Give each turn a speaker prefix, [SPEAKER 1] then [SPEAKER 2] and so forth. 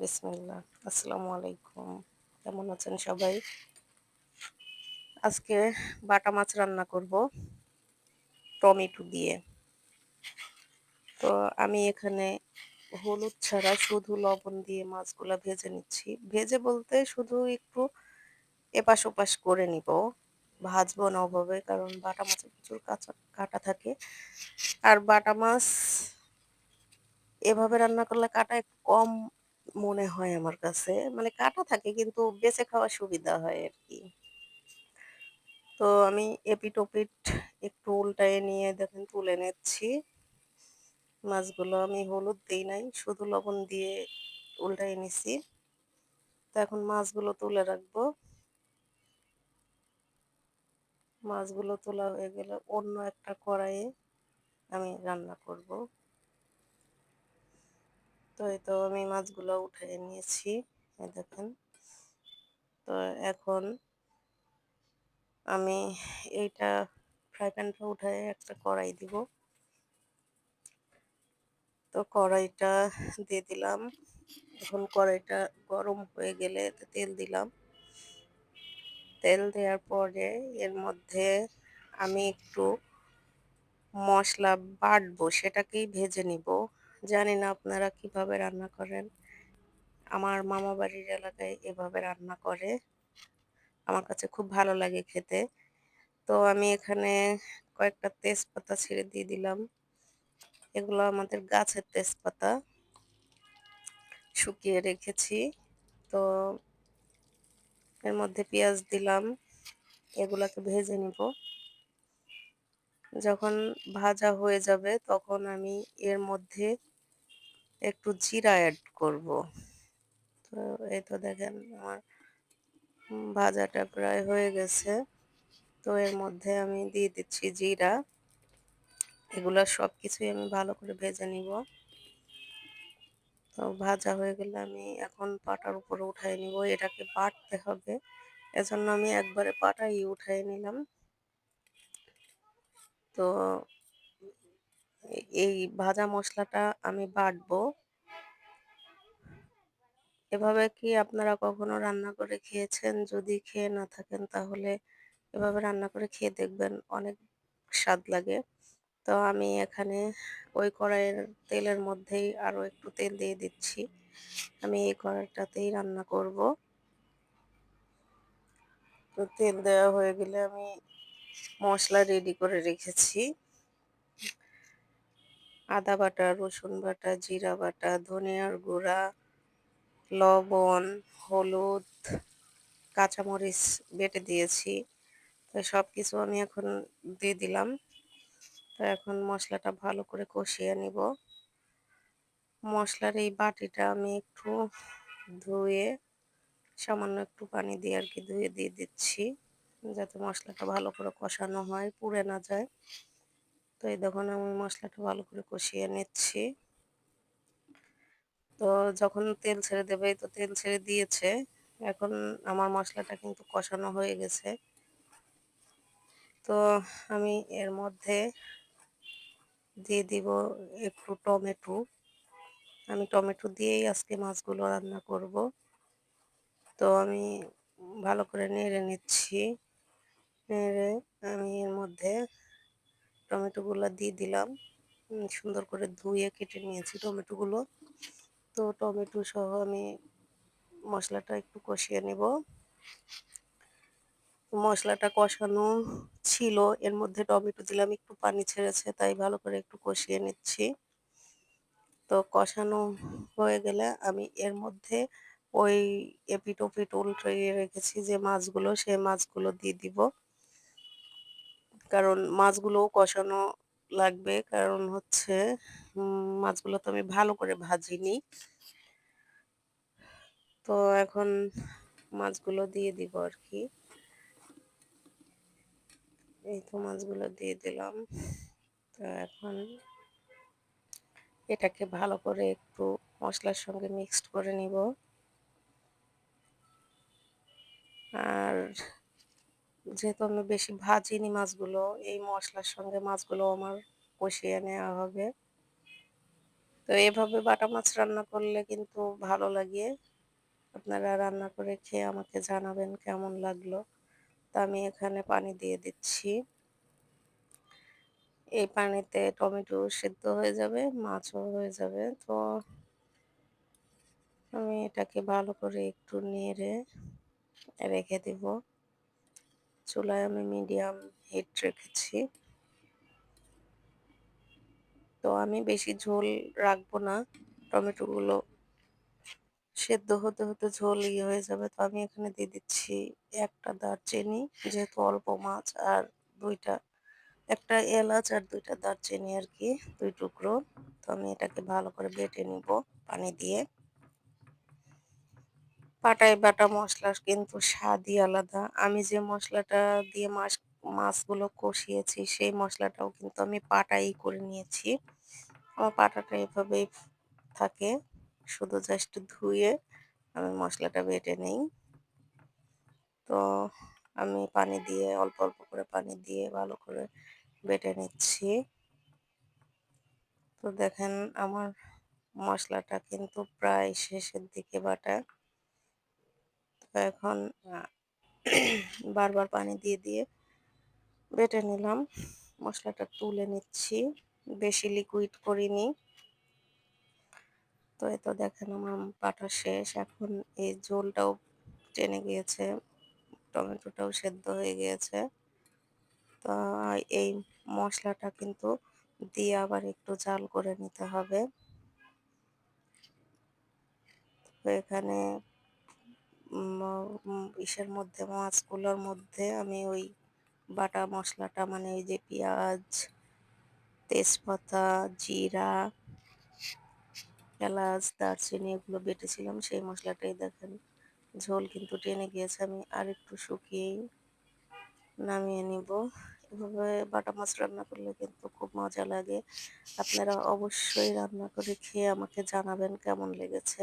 [SPEAKER 1] বিসমিল্লাহ, আসসালামু আলাইকুম। কেমন আছেন সবাই? আজকে বাটা মাছ রান্না করব, টমেটো দিয়ে। তো আমি এখানে হলুদ ছাড়া শুধু লবণ দিয়ে মাছগুলো ভেজে নিচ্ছি। ভেজে বলতে শুধু একটু এপাশ ওপাশ করে নিব, ভাজবো না ওভাবে, কারণ বাটা মাছে প্রচুর কাঁচা, কাটা থাকে। আর বাটা মাছ এভাবে রান্না করলে কাটা কম মনে হয় আমার কাছে। মানে কাটা থাকে কিন্তু বেঁচে খাওয়া সুবিধা হয় আর কি তো আমি এপিট ওপিট একটু উল্টায় নিয়ে দেখেন তুলে নিচ্ছি। মাছগুলো আমি হলুদ দিই নাই, শুধু লবণ দিয়ে উল্টাই নিছি। তো এখন মাছগুলো তুলে রাখব। মাছগুলো তোলা হয়ে গেলে অন্য একটা কড়াইয়ে আমি রান্না করব। তো এই তো আমি মাছগুলো উঠে নিয়েছি দেখেন। তো এখন আমি এইটা ফ্রাই প্যানটা উঠে একটা কড়াই দিব। তো কড়াইটা দিয়ে দিলাম। এখন কড়াইটা গরম হয়ে গেলে তেল দিলাম। তেল দেওয়ার পরে এর মধ্যে আমি একটু মশলা বাটবো, সেটাকেই ভেজে নিব। জানি না আপনারা কীভাবে রান্না করেন। আমার মামা বাড়ির এলাকায় এভাবে রান্না করে। আমার কাছে খুব ভালো লাগে খেতে। তো আমি এখানে কয়েকটা তেজপাতা ছেড়ে দিয়ে দিলাম। এগুলো আমাদের গাছের তেজপাতা। শুকিয়ে রেখেছি। তো এর মধ্যে পেঁয়াজ দিলাম। এগুলাকে ভেজে নিব। যখন ভাজা হয়ে যাবে তখন আমি এর মধ্যে একটু জিরা অ্যাড করব। তো এই তো দেখেন আমার ভাজাটা প্রায় হয়ে গেছে। তো এর মধ্যে আমি দিয়ে দিচ্ছি জিরা। এগুলো সব কিছুই আমি ভালো করে ভেজে নিব। তো ভাজা হয়ে গেলে আমি এখন পাটার উপরে উঠাই নিব। এটাকে বাটতে হবে। এজন্য আমি একবারে পাটাই উঠাই নিলাম। তো এই ভাজা মশলাটা আমি বাটবো। এভাবে কি আপনারা কখনো রান্না করে খেয়েছেন? যদি খেয়ে না থাকেন তাহলে এভাবে রান্না করে খেয়ে দেখবেন অনেক স্বাদ লাগে। তো আমি এখানে ওই কড়াইয়ের তেলের মধ্যেই আরও একটু তেল দিয়ে দিচ্ছি। আমি এই কড়াইটাতেই রান্না করব। তো তেল দেওয়া হয়ে গেলে আমি মশলা রেডি করে রেখেছি। আদা বাটা, রসুন বাটা, জিরা বাটা, ধনিয়ার গুঁড়া, লবণ, হলুদ, কাঁচামরিচ বেটে দিয়েছি। তো সব কিছু আমি এখন দিয়ে দিলাম। তো এখন মশলাটা ভালো করে কষিয়ে নিব। মশলার এই বাটিটা আমি একটু ধুয়ে, সামান্য একটু পানি দিয়ে আর কি ধুয়ে দিয়ে দিচ্ছি, যাতে মশলাটা ভালো করে কষানো হয়, পুড়ে না যায়। তো এই দেখুন আমি মশলাটা ভালো করে কষিয়ে নিচ্ছি। তো যখন তেল ছেড়ে দেবে, তো তেল ছেড়ে দিয়েছে। এখন আমার মশলাটা কিন্তু কষানো হয়ে গেছে। তো আমি এর মধ্যে দিয়ে দিব একটু টমেটো। আমি টমেটো দিয়েই আজকে মাছগুলো রান্না করব। তো আমি ভালো করে নেড়ে নিচ্ছি। নেড়ে আমি এর মধ্যে টমেটোগুলো দিয়ে দিলাম। সুন্দর করে ধুয়ে কেটে নিয়েছি টমেটোগুলো। তো টমেটো সহ আমি মশলাটা একটু কষিয়ে নেব। মশলাটা কষানো ছিল, এর মধ্যে টমেটো দিলাম, একটু পানি ছেড়েছে, তাই ভালো করে একটু কষিয়ে নিচ্ছি। তো কষানো হয়ে গেলে আমি এর মধ্যে ওই এপিট ওপিট উল্টে রেখেছি যে মাছগুলো, সেই মাছগুলো দিয়ে দিব। কারণ মাছগুলোও কষানো লাগবে। কারণ হচ্ছে মাছগুলো তো আমি ভালো করে ভাজিনি। তো এখন মাছগুলো দিয়ে দিব আর কি। এই তো মাছগুলো দিয়ে দিলাম। তো এখন এটাকে ভালো করে একটু মশলার সঙ্গে মিক্সড করে নিব। আর যেহেতু আমি বেশি ভাজিনি মাছগুলো, এই মশলার সঙ্গে মাছগুলো আমার কষিয়ে নেওয়া হবে। তো এভাবে বাটা মাছ রান্না করলে কিন্তু ভালো লাগে। আপনারা রান্না করে খেয়ে আমাকে জানাবেন কেমন লাগল। তো আমি এখানে পানি দিয়ে দিচ্ছি। এই পানিতে টমেটো সেদ্ধ হয়ে যাবে, মাছও হয়ে যাবে। তো আমি এটাকে ভালো করে একটু নেড়ে রেখে দিব। চুলায় আমি মিডিয়াম হিট রেখেছি। তো আমি বেশি ঝোল রাখব না। টমেটোগুলো সেদ্ধ হতে হতে ঝোল ইয়ে হয়ে যাবে। তো আমি এখানে দিয়ে দিচ্ছি একটা দারচিনি, যেহেতু অল্প মাছ আর দুইটা, একটা এলাচ আর দুইটা দারচিনি আর কি, দুই টুকরো। তো আমি এটাকে ভালো করে বেটে নিব পানি দিয়ে। পাটায় বাটা মশলা কিন্তু স্বাদই আলাদা। আমি যে মশলাটা দিয়ে মাছ মাছগুলো কষিয়েছি, সেই মশলাটাও কিন্তু আমি পাটাই করে নিয়েছি। আমার পাটাটা এভাবেই থাকে, শুধু জাস্ট ধুয়ে আমি মশলাটা বেটে নেই। তো আমি পানি দিয়ে, অল্প অল্প করে পানি দিয়ে ভালো করে বেটে নিচ্ছি। তো দেখেন, আমার মশলাটা কিন্তু প্রায় শেষের দিকে বাটা। তো এখন বারবার পানি দিয়ে দিয়ে বেটে নিলাম। মশলাটা তুলে নিচ্ছি। বেশি লিকুইড করিনি। তো এই তো দেখেন আমার বাটা শেষ। এখন এই ঝোলটাও টেনে গিয়েছে। টমেটোটাও সেদ্ধ হয়ে গিয়েছে। তো এই মশলাটা কিন্তু দিয়ে আবার একটু জাল করে নিতে হবে। তো এখানে ইসের মধ্যে, মাছগুলোর মধ্যে আমি ওই বাটা মশলাটা মানে ওই যে পেঁয়াজ, তেজপাতা, জিরা, এলাচ, দারচিনি এগুলো বেটেছিলাম। সেই মশলাটাই দেখেন, ঝোল কিন্তু টেনে গিয়েছে। আমি আর একটু শুকিয়েই নামিয়ে নিব। এভাবে বাটা মাছ রান্না করলে কিন্তু খুব মজা লাগে। আপনারা অবশ্যই রান্না করে খেয়ে আমাকে জানাবেন কেমন লেগেছে।